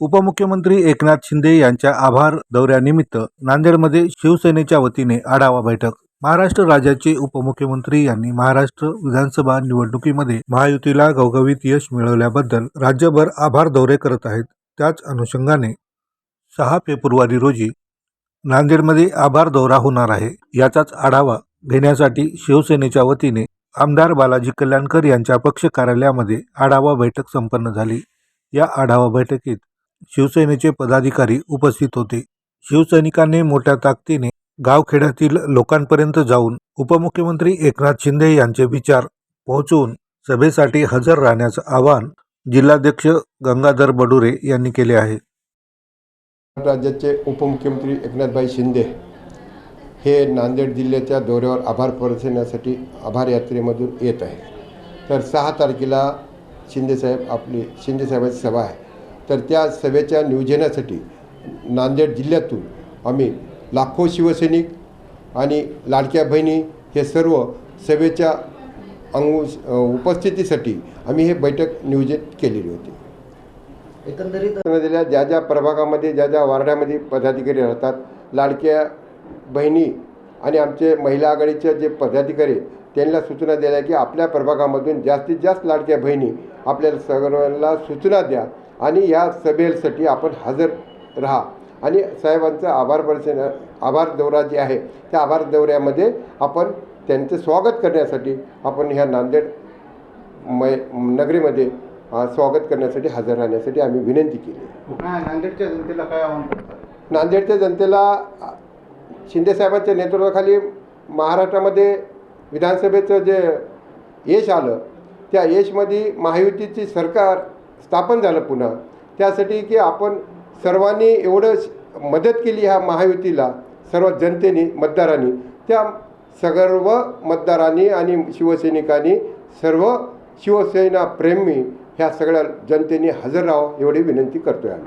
उपमुख्यमंत्री एकनाथ शिंदे यांच्या आभार दौऱ्यानिमित्त नांदेडमध्ये शिवसेनेच्या वतीने आढावा बैठक. महाराष्ट्र राज्याचे उपमुख्यमंत्री यांनी महाराष्ट्र विधानसभा निवडणुकीमध्ये महायुतीला गवगवीत यश मिळवल्याबद्दल राज्यभर आभार दौरे करत आहेत. त्याच अनुषंगाने सहा फेब्रुवारी रोजी नांदेडमध्ये आभार दौरा होणार आहे. याचाच आढावा घेण्यासाठी शिवसेनेच्या वतीने आमदार बालाजी कल्याणकर यांच्या पक्ष कार्यालयामध्ये आढावा बैठक संपन्न झाली. या आढावा बैठकीत शिवसेनेचे पदाधिकारी उपस्थित होते. शिवसैनिकांनी मोठ्या ताकदीने गावखेड्यातील लोकांपर्यंत जाऊन उपमुख्यमंत्री एकनाथ शिंदे यांचे विचार पोहोचवून सभेसाठी हजर राहण्याचं आवाहन जिल्हाध्यक्ष गंगाधर बडुरे यांनी केले आहे. राज्याचे उपमुख्यमंत्री एकनाथभाई शिंदे हे नांदेड जिल्ह्याच्या दौऱ्यावर आभार प्रदर्शनासाठी आभार यात्रेमधून येत आहे तर सहा तारखेला शिंदेसाहेब आपली शिंदेसाहेबांची सभा आहे. तर त्या सभेच्या नियोजनासाठी नांदेड जिल्ह्यातून आम्ही लाखो शिवसैनिक आणि लाडक्या बहिणी हे सर्व सभेच्या अंगू उपस्थितीसाठी आम्ही हे बैठक नियोजित केलेली होती. एकंदरीत दिल्या ज्या ज्या प्रभागामध्ये ज्या ज्या वार्डामध्ये पदाधिकारी राहतात लाडक्या बहिणी आणि आमचे महिला आघाडीचे जे पदाधिकारी त्यांना सूचना दिल्या की आपल्या प्रभागामधून जास्तीत जास्त लाडक्या बहिणी आपल्याला सर्वांना सूचना द्या आणि या सभेसाठी आपण हजर राहा. आणि साहेबांचा आभार प्रदर्शन आभार दौरा जे आहे त्या आभार दौऱ्यामध्ये आपण त्यांचं स्वागत करण्यासाठी आपण ह्या नांदेड मै नगरीमध्ये स्वागत करण्यासाठी हजर राहण्यासाठी आम्ही विनंती केली. नांदेडच्या जनतेला काय आव्हान नांदेडच्या जनतेला शिंदेसाहेबांच्या नेतृत्वाखाली महाराष्ट्रामध्ये विधानसभेचं जे यश आलं त्या यशमध्ये महायुतीची सरकार स्थापन झालं पुन्हा. त्यासाठी की आपण सर्वांनी एवढं मदत केली ह्या महायुतीला सर्व जनतेने मतदारांनी. त्या सर्व मतदारांनी आणि शिवसैनिकांनी सर्व शिवसेना प्रेमी ह्या सगळ्या जनतेने हजर राहावं एवढी विनंती करतोय आम्ही.